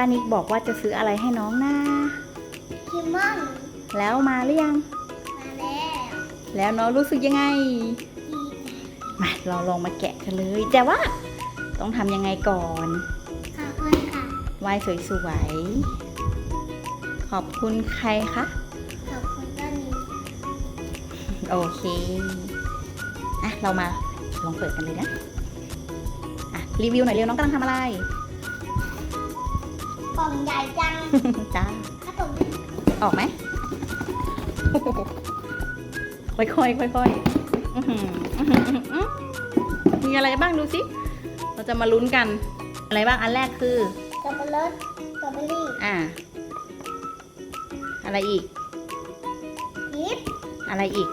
ป้านิกบอกว่าจะซื้ออะไรให้น้องนะคิมมอนแล้วมาหรือยัง มาแล้ว แล้วน้องรู้สึกยังไง มาเราลองมาแกะกันเลย แต่ว่าต้องทำยังไงก่อนขอบคุณค่ะไหว้สวยๆขอบคุณใครคะขอบคุณต้นนี้โอเคอะเรามาลองเปิดกันเลยนะอะรีวิวหน่อยเร็วน้องกำลังทำอะไร กล่องใหญ่จังจ้าถ้าผมออกไหมค่อยๆค่อยๆอื้อหืออื้อหืออื้อหือมีอะไรบ้างดูสิ เราจะมาลุ้นกัน อะไรบ้าง อันแรกคือสับปะรดสตรอเบอรี่ อ่า อะไรอีกยิปอะไรอีก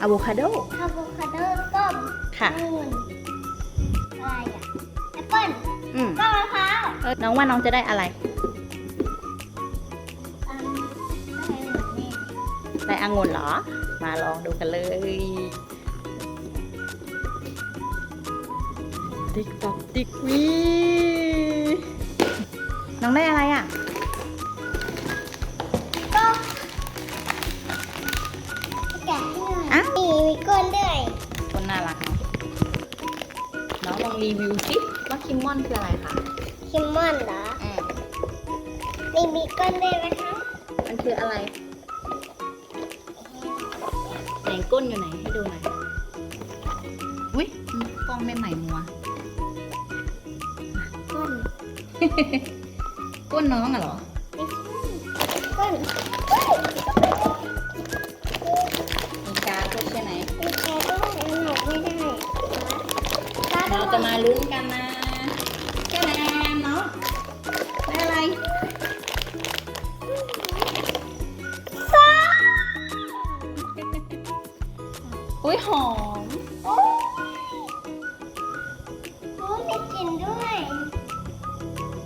อะโวคาโดอะโวคาโดส้มค่ะองุ่นอะไรอะ น้องว่าน้องจะได้อะไรไรเหมือนนี่ได้องุ่นเหรอ มาลองดูกันเลย ติ๊กตอกติ๊กวีน้องได้อะไรอะ รีวิวสิว่าคิมมอนคืออะไรคะคิมมอนเหรออืมมีมีก้นด้วยไหมคะมันคืออะไรไหนก้นอยู่ไหนให้ดูหน่อยอุ้ยกล้องไม่ใหม่มัวก้นก้นน้องอะเหรอไม่ใช่ก้น เราจะมาลุ้นกันนะแค่แนนเนาะได้อะไรซ่าอุ้ยหอม โอ้ยโอ้ยมีกลิ่นด้วย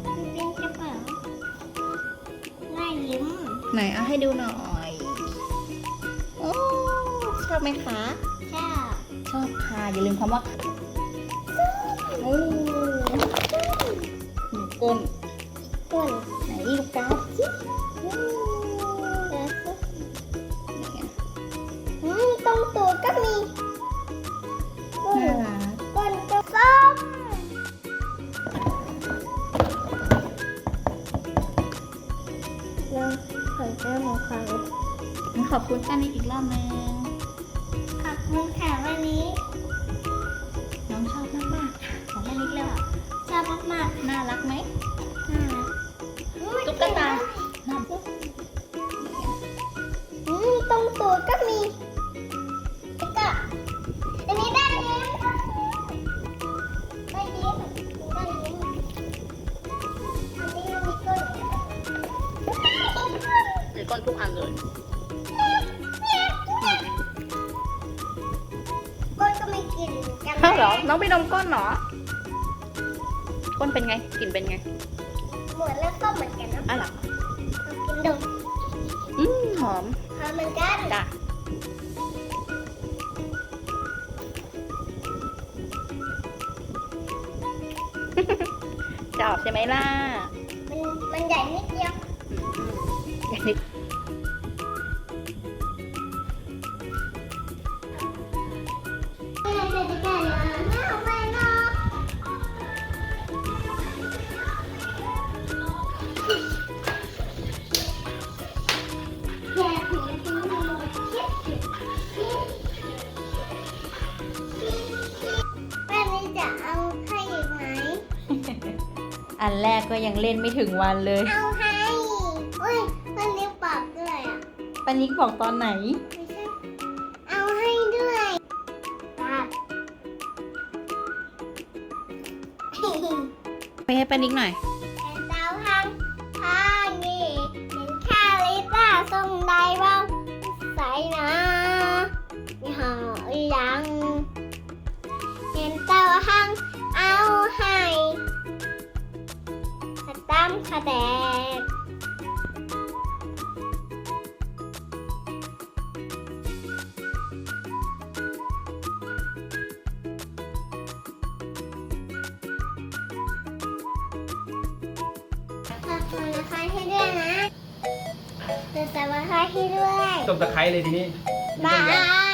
มันเป็นกระเป๋าหน้ายิ้มไหนเอาให้ดูหน่อยโอ้ชอบไหมคะ ชอบ ชอบค่ะ อย่าลืมคำว่า โอ้หนูก้นก้นไหนลูกการ์ดสิอืมตรงตูดก็มีก้นก้นก็ส้มแล้วขอเจ้าหมูขาวงั้นขอบคุณกันอีกรอบนึงขอบคุณค่ะวันนี้ มตรก็มีแล้วก็อันนี้ได้ยิ้มได้ยิ้มได้ยิ้มอันนี้มันมีก้นหรือก้นทุกอันเลยก้นก็ไมีกลิ่นกันเหรอ น้องไปดมก้นเหรอ ก้นเป็นไง กลิ่นเป็นไง เหมือนแล้วก็เหมือนกันนะอะหรอลองกินดูอืมหอมหอม เหมือนกันจ้ะชอบใช่ไอันแรกก็ยังเล่นไม่ถึงวันเลยเอาให้อุ้ยมันนิ้วปากด้วยอะปานิกบอกตอนไหน ไม่ใช่เอาให้ด้วยปากไปให้ปานิกหน่อยเห็นดาวทางทางนี่เห็นแค่ลิต้าทรงใดบ้างใส่นะมีห่อยังามค่ะแตกตบตะไคร้ให้ด้วยนะตบตะไคร้ให้ด้วยตบตะไคร้เลยทีนี้ บา